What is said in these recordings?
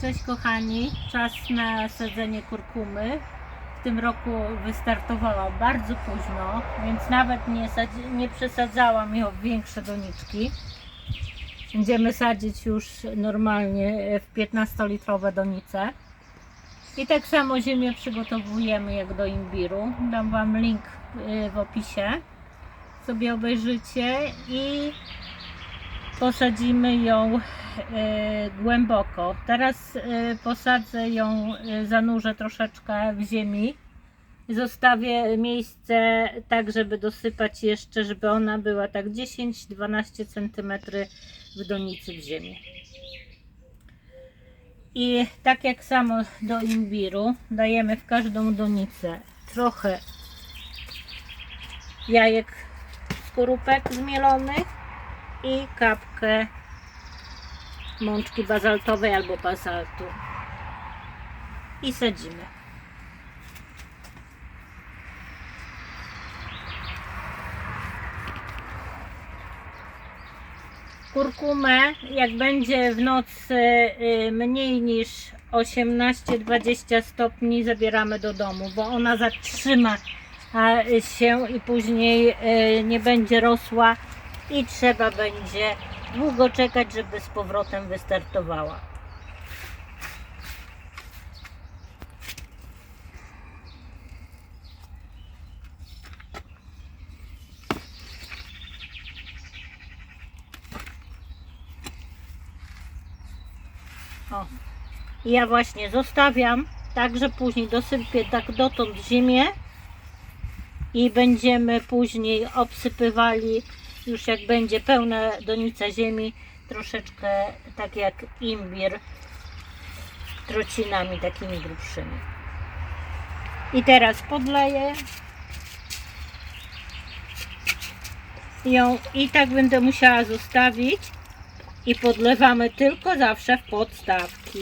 Cześć kochani, czas na sadzenie kurkumy. W tym roku wystartowała bardzo późno, więc nawet nie, nie przesadzałam ją w większe doniczki. Będziemy sadzić już normalnie w 15-litrowe donice. I tak samo ziemię przygotowujemy jak do imbiru. Dam Wam link y, w opisie. Sobie obejrzycie i posadzimy ją głęboko. Teraz e, posadzę ją, e, zanurzę troszeczkę w ziemi. Zostawię miejsce tak, żeby dosypać jeszcze, żeby ona była tak 10-12 cm w donicy w ziemi. I tak jak samo do imbiru, dajemy w każdą donicę trochę jajek skorupek zmielonych i kapkę mączki bazaltowej albo bazaltu. I sadzimy. Kurkumę, jak będzie w nocy y, mniej niż 18-20 stopni, zabieramy do domu, bo ona zatrzyma y, się i później y, nie będzie rosła i trzeba będzie długo czekać, żeby z powrotem wystartowała. O. Ja właśnie zostawiam, tak że później dosypię tak dotąd ziemię i będziemy później obsypywali już jak będzie pełna donica ziemi troszeczkę tak jak imbir trocinami takimi grubszymi. I teraz podleję. Ją i tak będę musiała zostawić i podlewamy tylko zawsze w podstawki.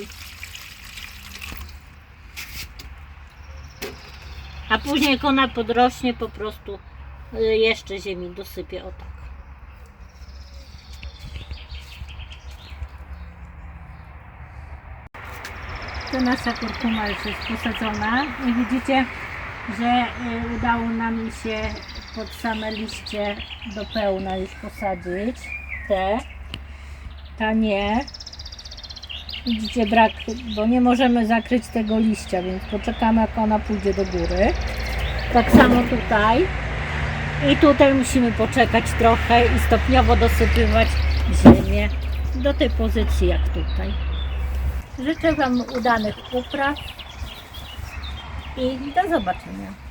A później jak ona podrośnie, po prostu y, jeszcze ziemi dosypię o tak. To nasza kurkuma już jest posadzona i widzicie, że y, udało nam się pod same liście do pełna już posadzić. Te, ta nie. Widzicie brak, bo nie możemy zakryć tego liścia, więc poczekamy jak ona pójdzie do góry. Tak samo tutaj. I tutaj musimy poczekać trochę i stopniowo dosypywać ziemię do tej pozycji jak tutaj. Życzę Wam udanych upraw i do zobaczenia.